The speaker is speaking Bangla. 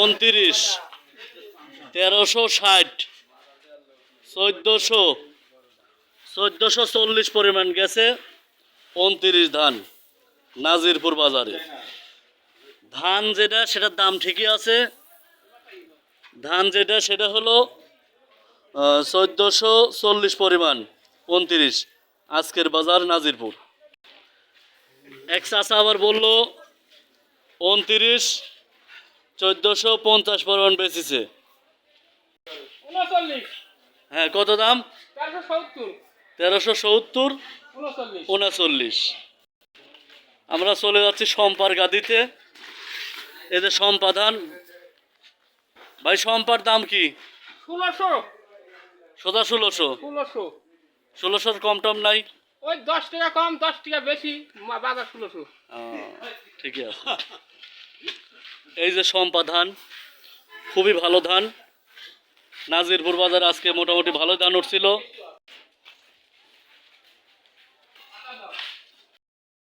উনত্রিশ, তেরোশো ষাট, চোদ্দোশো চোদ্দোশো চল্লিশ পরিমাণ গেছে উনত্রিশ ধান নাজিরপুর বাজারে। ধান যেটা, সেটার দাম ঠিকই আছে। ধান যেটা, সেটা হলো চোদ্দোশো চল্লিশ পরিমাণ উনত্রিশ আজকের বাজার নাজিরপুর। এক চাষা আবার বলল, উনত্রিশ চোদ্দোশো পঞ্চাশ পরিমাণ বেচেছে। হ্যাঁ কত দাম? তেরোশো সত্তর। উনচল্লিশ। আমরা চলে যাচ্ছি সম্পার গাদিতে। এদের সম্পাদান ভাই সম্পার দাম কি? ষোলোশো। সোজা ষোলোশো। ষোলোশো। ষোলোশোর কম টম নাই? ওই দশ টাকা কম দশ টাকা বেশি বাজার ষোলোশো। ঠিকই আছে। এই যে সম্পা ধান খুবই ভালো ধান। নাজিরপুর বাজার আজকে মোটামুটি ভালো ধান উঠছিল।